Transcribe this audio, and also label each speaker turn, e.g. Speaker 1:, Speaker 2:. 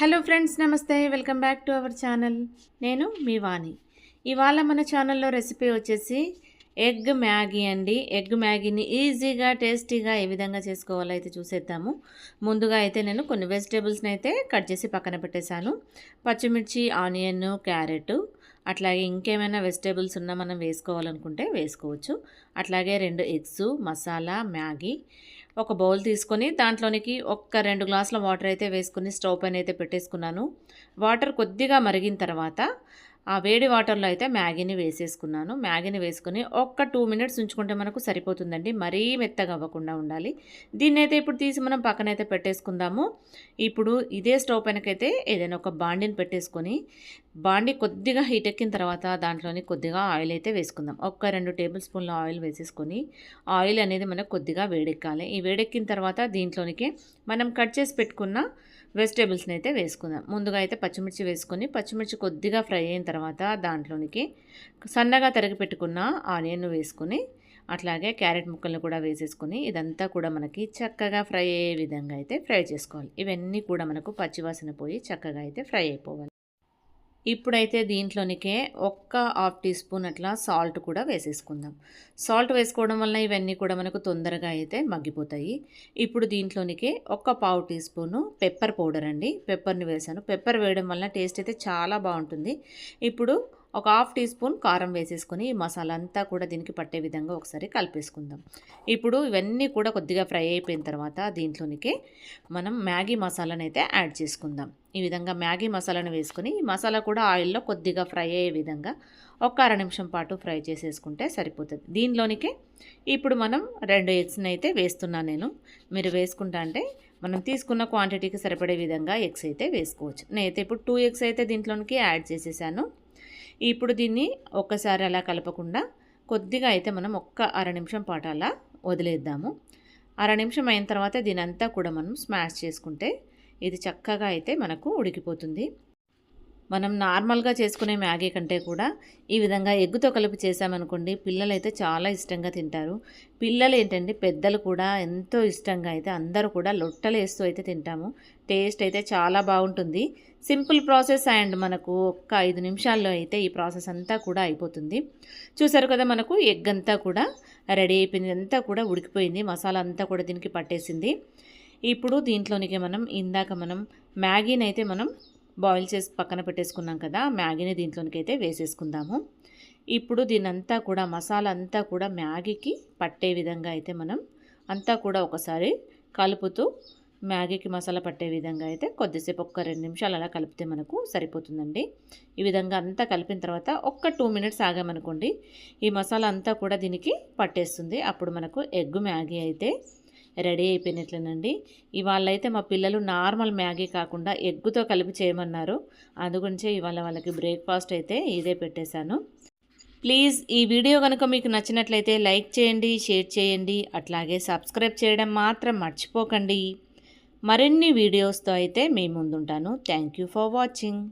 Speaker 1: Hello friends నమస్తే. Welcome back to our channel. నేను మీ వాణి. ఇవాళ మన ఛానల్లో రెసిపీ వచ్చేసి ఎగ్ మ్యాగీ అండి. ఎగ్ మ్యాగీని ఈజీగా టేస్టీగా ఏ విధంగా చేసుకోవాలో అయితే చూసేద్దాము. ముందుగా అయితే నేను కొన్ని వెజిటేబుల్స్ని అయితే కట్ చేసి పక్కన పెట్టేశాను. పచ్చిమిర్చి ఆనియన్ క్యారెట్ అట్లాగే ఇంకేమైనా వెజిటేబుల్స్ ఉన్నా మనం వేసుకోవాలనుకుంటే వేసుకోవచ్చు. అట్లాగే రెండు ఎగ్స్ మసాలా మ్యాగీ. ఒక బౌల్ తీసుకొని దాంట్లోనికి ఒక్క రెండు గ్లాసుల వాటర్ అయితే వేసుకుని స్టవ్ పైన అయితే పెట్టేసుకున్నాను. వాటర్ కొద్దిగా మరిగిన తర్వాత ఆ వేడి వాటర్లో అయితే మ్యాగీని వేసేసుకున్నాను. మ్యాగీని వేసుకొని ఒక్క టూ మినిట్స్ ఉంచుకుంటే మనకు సరిపోతుందండి. మరీ మెత్తగా అవ్వకుండా ఉండాలి. దీన్ని అయితే ఇప్పుడు తీసి మనం పక్కనైతే పెట్టేసుకుందాము. ఇప్పుడు ఇదే స్టవ్ పైనకైతే ఏదైనా ఒక బాండిని పెట్టేసుకొని బాండి కొద్దిగా హీట్ ఎక్కిన తర్వాత దాంట్లోని కొద్దిగా ఆయిల్ అయితే వేసుకుందాం. ఒక్క రెండు టేబుల్ స్పూన్ల ఆయిల్ వేసేసుకొని ఆయిల్ అనేది మనకు కొద్దిగా వేడెక్కాలి. ఈ వేడెక్కిన తర్వాత దీంట్లోనికి మనం కట్ చేసి పెట్టుకున్న వెజిటేబుల్స్ని అయితే వేసుకుందాం. ముందుగా అయితే పచ్చిమిర్చి వేసుకొని పచ్చిమిర్చి కొద్దిగా ఫ్రై అయిన తర్వాత దాంట్లోనికి సన్నగా తరిగి పెట్టుకున్న ఆనియన్ వేసుకొని అట్లాగే క్యారెట్ ముక్కలను కూడా వేసేసుకొని ఇదంతా కూడా మనకి చక్కగా ఫ్రై అయ్యే విధంగా అయితే ఫ్రై చేసుకోవాలి. ఇవన్నీ కూడా మనకు పచ్చివాసన పోయి చక్కగా అయితే ఫ్రై అయిపోవాలి. ఇప్పుడైతే దీంట్లోనికే ఒక్క హాఫ్ టీ స్పూన్ అట్లా సాల్ట్ కూడా వేసేసుకుందాం. సాల్ట్ వేసుకోవడం వల్ల ఇవన్నీ కూడా మనకు తొందరగా అయితే మగ్గిపోతాయి. ఇప్పుడు దీంట్లోనికే ఒక్క పావు టీ స్పూను పెప్పర్ పౌడర్ అండి. పెప్పర్ని వేసాను. పెప్పర్ వేయడం వల్ల టేస్ట్ అయితే చాలా బాగుంటుంది. ఇప్పుడు ఒక హాఫ్ టీ స్పూన్ కారం వేసేసుకొని ఈ మసాలా అంతా కూడా దీనికి పట్టే విధంగా ఒకసారి కలిపేసుకుందాం. ఇప్పుడు ఇవన్నీ కూడా కొద్దిగా ఫ్రై అయిపోయిన తర్వాత దీంట్లోనికి మనం మ్యాగీ మసాలాను అయితే యాడ్ చేసుకుందాం. ఈ విధంగా మ్యాగీ మసాలాను వేసుకొని ఈ మసాలా కూడా ఆయిల్లో కొద్దిగా ఫ్రై అయ్యే విధంగా ఒక అర నిమిషం పాటు ఫ్రై చేసేసుకుంటే సరిపోతుంది. దీనిలోనికి ఇప్పుడు మనం రెండు ఎగ్స్ని అయితే వేస్తున్నాను నేను. మీరు వేసుకుంటా అంటే మనం తీసుకున్న క్వాంటిటీకి సరిపడే విధంగా ఎగ్స్ అయితే వేసుకోవచ్చు. నేనైతే ఇప్పుడు టూ ఎగ్స్ అయితే దీంట్లోనికి యాడ్ చేసేసాను. ఇప్పుడు దీన్ని ఒక్కసారి అలా కలపకుండా కొద్దిగా అయితే మనం ఒక్క అర నిమిషం పాటు అలా వదిలేద్దాము. అర నిమిషం అయిన తర్వాత దీనంతా కూడా మనం స్మాష్ చేసుకుంటే ఇది చక్కగా అయితే మనకు ఉడికిపోతుంది. మనం నార్మల్గా చేసుకునే మ్యాగీ కంటే కూడా ఈ విధంగా ఎగ్గుతో కలిపి చేసామనుకోండి పిల్లలు అయితే చాలా ఇష్టంగా తింటారు. పిల్లలు ఏంటంటే పెద్దలు కూడా ఎంతో ఇష్టంగా అయితే అందరూ కూడా లొట్టలు వేస్తూ అయితే తింటాము. టేస్ట్ అయితే చాలా బాగుంటుంది. సింపుల్ ప్రాసెస్ అండ్ మనకు ఒక్క ఐదు నిమిషాల్లో అయితే ఈ ప్రాసెస్ అంతా కూడా అయిపోతుంది. చూసారు కదా మనకు ఎగ్ అంతా కూడా రెడీ అయిపోయింది. అంతా కూడా ఉడికిపోయింది. మసాలా అంతా కూడా దీనికి పట్టేసింది. ఇప్పుడు దీంట్లోనికి మనం ఇందాక మనం మ్యాగీని అయితే మనం బాయిల్ చేసి పక్కన పెట్టేసుకున్నాం కదా మ్యాగీని దీంట్లోనికి అయితే వేసేసుకుందాము. ఇప్పుడు దీనంతా కూడా మసాలా అంతా కూడా మ్యాగీకి పట్టే విధంగా అయితే మనం అంతా కూడా ఒకసారి కలుపుతూ మ్యాగీకి మసాలా పట్టే విధంగా అయితే కొద్దిసేపు ఒక్క రెండు నిమిషాలు అలా కలిపితే మనకు సరిపోతుందండి. ఈ విధంగా అంతా కలిపిన తర్వాత ఒక్క టూ మినిట్స్ ఆగామనుకోండి ఈ మసాలా అంతా కూడా దీనికి పట్టేస్తుంది. అప్పుడు మనకు ఎగ్ మ్యాగీ అయితే రెడీ అయిపోయినట్లేనండి. ఇవాళ అయితే మా పిల్లలు నార్మల్ మ్యాగీ కాకుండా ఎగ్గుతో కలిపి చేయమన్నారు. అందుగురించే ఇవాళ వాళ్ళకి బ్రేక్ఫాస్ట్ అయితే ఇదే పెట్టేశాను. ప్లీజ్ ఈ వీడియో కనుక మీకు నచ్చినట్లయితే లైక్ చేయండి షేర్ చేయండి అట్లాగే సబ్స్క్రైబ్ చేయడం మాత్రం మర్చిపోకండి. మరిన్ని వీడియోస్తో అయితే మీ ముందుంటాను. Thank you for watching.